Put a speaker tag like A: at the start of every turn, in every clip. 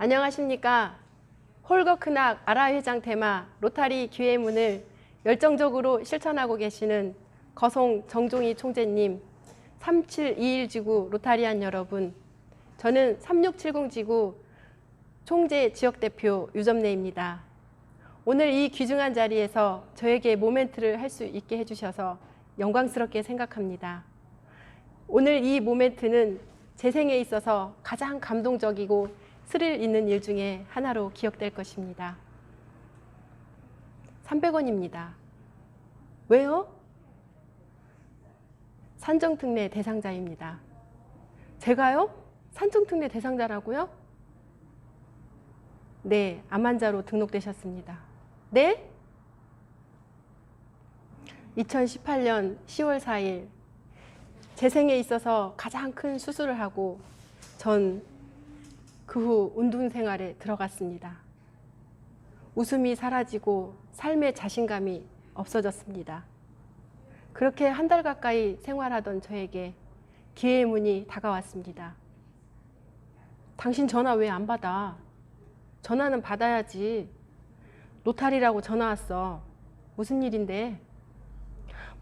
A: 안녕하십니까. 홀거크낙 아라 회장 테마 로타리 기회 문을 열정적으로 실천하고 계시는 거송 정종희 총재님, 3721 지구 로타리안 여러분, 저는 3670 지구 총재 지역 대표 유점래입니다. 오늘 이 귀중한 자리에서 저에게 모멘트를 할 수 있게 해주셔서 영광스럽게 생각합니다. 오늘 이 모멘트는 제 생에 있어서 가장 감동적이고 스릴 있는 일 중에 하나로 기억될 것입니다. 300원입니다. 왜요? 산정특례 대상자입니다. 제가요? 산정특례 대상자라고요? 네, 암환자로 등록되셨습니다. 네? 2018년 10월 4일 제 생에 있어서 가장 큰 수술을 하고 전 그 후 운동 생활에 들어갔습니다. 웃음이 사라지고 삶의 자신감이 없어졌습니다. 그렇게 한 달 가까이 생활하던 저에게 기회의 문이 다가왔습니다. 당신 전화 왜 안 받아? 전화는 받아야지. 노탈이라고 전화 왔어. 무슨 일인데?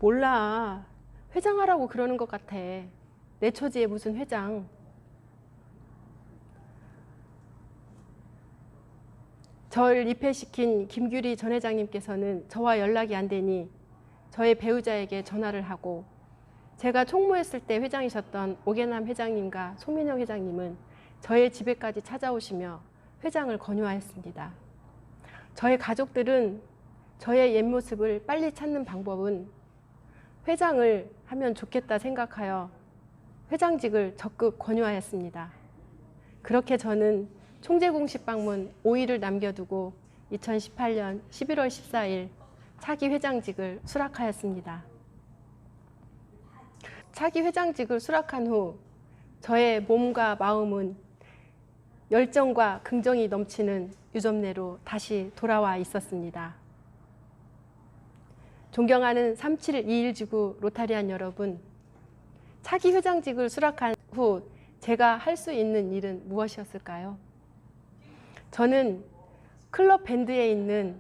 A: 몰라. 회장하라고 그러는 것 같아. 내 처지에 무슨 회장. 절 입회시킨 김규리 전 회장님께서는 저와 연락이 안 되니 저의 배우자에게 전화를 하고 제가 총무했을 때 회장이셨던 오계남 회장님과 소민영 회장님은 저의 집에까지 찾아오시며 회장을 권유하였습니다. 저의 가족들은 저의 옛 모습을 빨리 찾는 방법은 회장을 하면 좋겠다 생각하여 회장직을 적극 권유하였습니다. 그렇게 저는 총재 공식 방문 5일을 남겨두고 2018년 11월 14일 차기 회장직을 수락하였습니다. 차기 회장직을 수락한 후 저의 몸과 마음은 열정과 긍정이 넘치는 유점내로 다시 돌아와 있었습니다. 존경하는 3721지구 로타리안 여러분, 차기 회장직을 수락한 후 제가 할 수 있는 일은 무엇이었을까요? 저는 클럽 밴드에 있는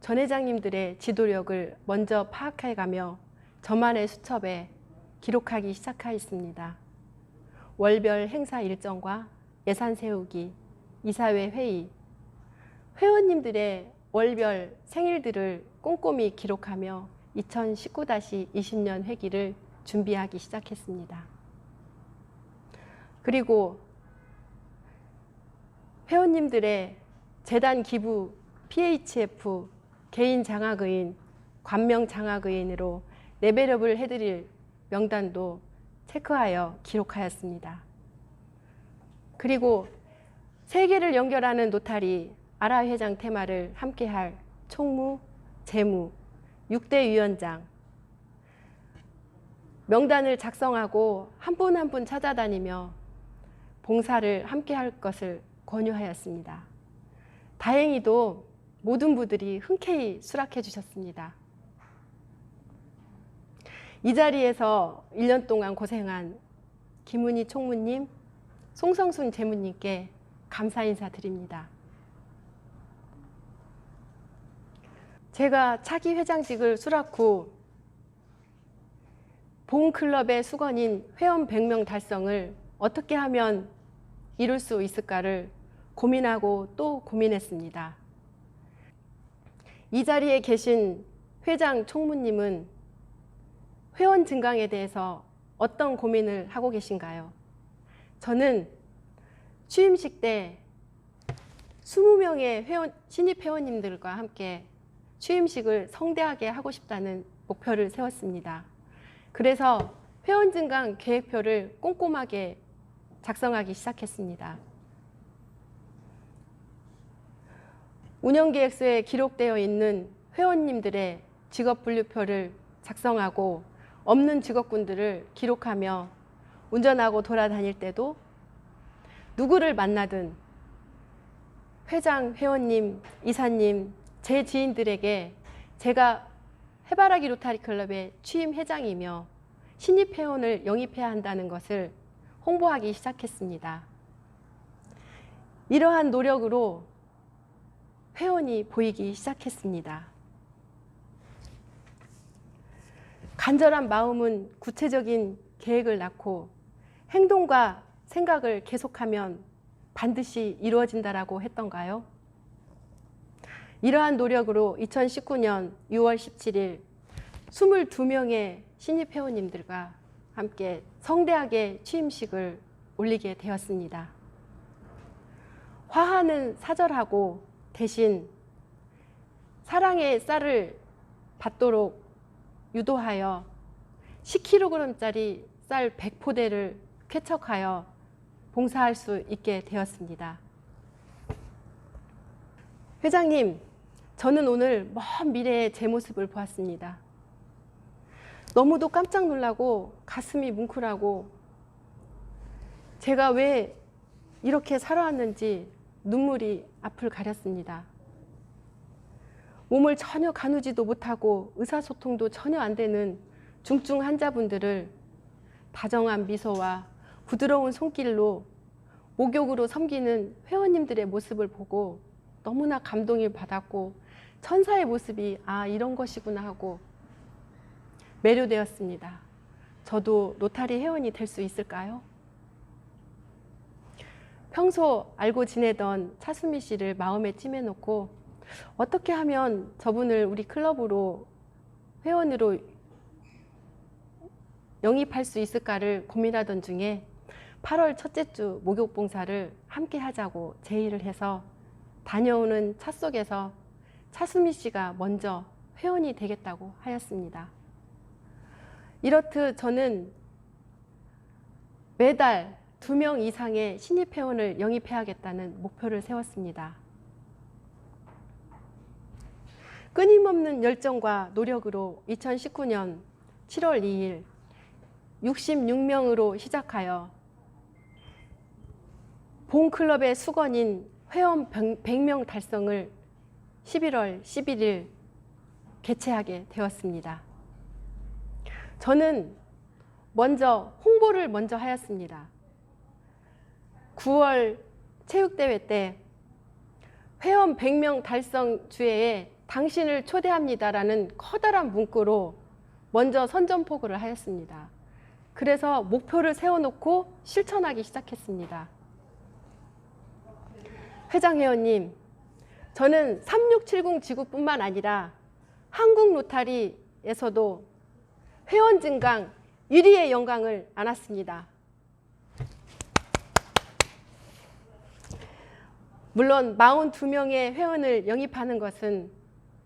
A: 전 회장님들의 지도력을 먼저 파악해가며 저만의 수첩에 기록하기 시작하였습니다. 월별 행사 일정과 예산 세우기, 이사회 회의, 회원님들의 월별 생일들을 꼼꼼히 기록하며 2019-20년 회기를 준비하기 시작했습니다. 그리고 회원님들의 재단 기부 PHF 개인 장학의인, 관명 장학의인으로 레벨업을 해드릴 명단도 체크하여 기록하였습니다. 그리고 세계를 연결하는 노탈이 아라 회장 테마를 함께할 총무, 재무, 6대 위원장 명단을 작성하고 한 분 한 분 찾아다니며 봉사를 함께할 것을 권유하였습니다. 다행히도 모든 분들이 흔쾌히 수락해 주셨습니다. 이 자리에서 1년 동안 고생한 김은희 총무님, 송성순 재무님께 감사 인사드립니다. 제가 차기 회장직을 수락 후본 클럽의 수건인 회원 100명 달성을 어떻게 하면 이룰 수 있을까를 고민하고 또 고민했습니다. 이 자리에 계신 회장 총무님은 회원 증강에 대해서 어떤 고민을 하고 계신가요? 저는 취임식 때 20명의 회원, 신입 회원님들과 함께 취임식을 성대하게 하고 싶다는 목표를 세웠습니다. 그래서 회원 증강 계획표를 꼼꼼하게 작성하기 시작했습니다. 운영계획서에 기록되어 있는 회원님들의 직업 분류표를 작성하고 없는 직업군들을 기록하며 운전하고 돌아다닐 때도 누구를 만나든 회장, 회원님, 이사님, 제 지인들에게 제가 해바라기 로타리 클럽의 취임 회장이며 신입 회원을 영입해야 한다는 것을 홍보하기 시작했습니다. 이러한 노력으로 회원이 보이기 시작했습니다. 간절한 마음은 구체적인 계획을 낳고 행동과 생각을 계속하면 반드시 이루어진다라고 했던가요? 이러한 노력으로 2019년 6월 17일 22명의 신입 회원님들과 함께 성대하게 취임식을 올리게 되었습니다. 화하는 사절하고 대신 사랑의 쌀을 받도록 유도하여 10kg짜리 쌀 100포대를 쾌척하여 봉사할 수 있게 되었습니다. 회장님, 저는 오늘 먼 미래의 제 모습을 보았습니다. 너무도 깜짝 놀라고 가슴이 뭉클하고 제가 왜 이렇게 살아왔는지 눈물이 앞을 가렸습니다. 몸을 전혀 가누지도 못하고 의사소통도 전혀 안 되는 중증 환자분들을 다정한 미소와 부드러운 손길로 목욕으로 섬기는 회원님들의 모습을 보고 너무나 감동을 받았고 천사의 모습이 아 이런 것이구나 하고 매료되었습니다. 저도 로타리 회원이 될 수 있을까요? 평소 알고 지내던 차수미 씨를 마음에 찜해놓고 어떻게 하면 저분을 우리 클럽으로 회원으로 영입할 수 있을까를 고민하던 중에 8월 첫째 주 목욕 봉사를 함께 하자고 제의를 해서 다녀오는 차 속에서 차수미 씨가 먼저 회원이 되겠다고 하였습니다. 이렇듯 저는 매달 두 명 이상의 신입 회원을 영입해야겠다는 목표를 세웠습니다. 끊임없는 열정과 노력으로 2019년 7월 2일 66명으로 시작하여 본 클럽의 수건인 회원 100명 달성을 11월 11일 개최하게 되었습니다. 저는 먼저 홍보를 먼저 하였습니다. 9월 체육대회 때 회원 100명 달성 주회에 당신을 초대합니다라는 커다란 문구로 먼저 선전포고를 하였습니다. 그래서 목표를 세워놓고 실천하기 시작했습니다. 회장 회원님, 저는 3670 지구뿐만 아니라 한국 로타리에서도 회원 증강 1위의 영광을 안았습니다. 물론 42명의 회원을 영입하는 것은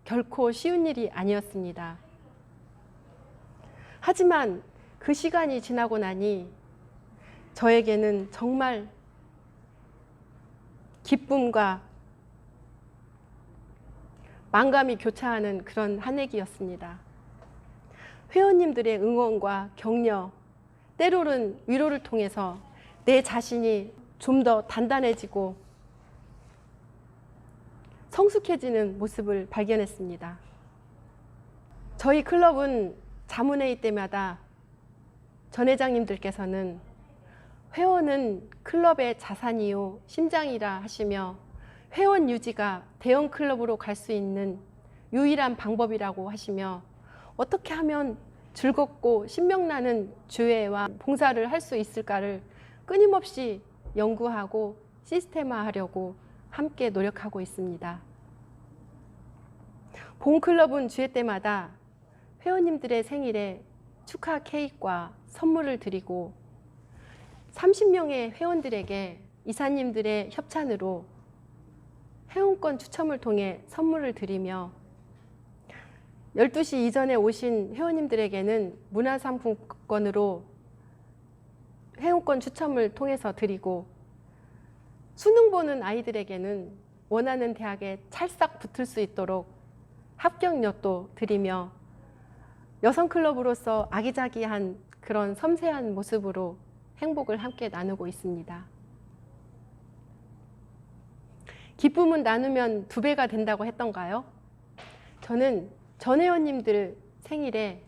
A: 결코 쉬운 일이 아니었습니다. 하지만 그 시간이 지나고 나니 저에게는 정말 기쁨과 만감이 교차하는 그런 한 해기였습니다. 회원님들의 응원과 격려, 때로는 위로를 통해서 내 자신이 좀 더 단단해지고 성숙해지는 모습을 발견했습니다. 저희 클럽은 자문회의 때마다 전 회장님들께서는 회원은 클럽의 자산이요 심장이라 하시며 회원 유지가 대형 클럽으로 갈 수 있는 유일한 방법이라고 하시며 어떻게 하면 즐겁고 신명나는 주회와 봉사를 할 수 있을까를 끊임없이 연구하고 시스템화하려고 함께 노력하고 있습니다. 본 클럽은 주회 때마다 회원님들의 생일에 축하 케이크와 선물을 드리고 30명의 회원들에게 이사님들의 협찬으로 회원권 추첨을 통해 선물을 드리며 12시 이전에 오신 회원님들에게는 문화상품권으로 회원권 추첨을 통해서 드리고 수능 보는 아이들에게는 원하는 대학에 찰싹 붙을 수 있도록 합격력도 드리며 여성클럽으로서 아기자기한 그런 섬세한 모습으로 행복을 함께 나누고 있습니다. 기쁨은 나누면 두 배가 된다고 했던가요? 저는 전 회원님들 생일에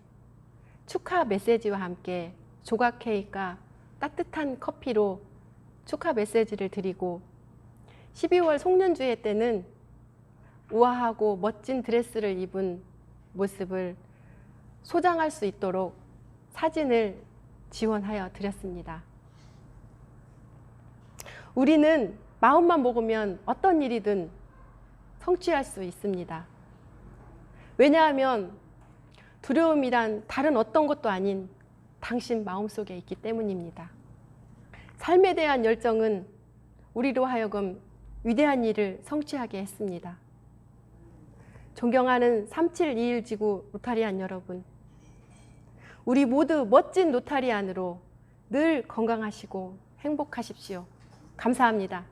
A: 축하 메시지와 함께 조각 케이크와 따뜻한 커피로 축하 메시지를 드리고 12월 송년주회 때는 우아하고 멋진 드레스를 입은 모습을 소장할 수 있도록 사진을 지원하여 드렸습니다. 우리는 마음만 먹으면 어떤 일이든 성취할 수 있습니다. 왜냐하면 두려움이란 다른 어떤 것도 아닌 당신 마음속에 있기 때문입니다. 삶에 대한 열정은 우리로 하여금 위대한 일을 성취하게 했습니다. 존경하는 3721 지구 로타리안 여러분, 우리 모두 멋진 로타리안으로 늘 건강하시고 행복하십시오. 감사합니다.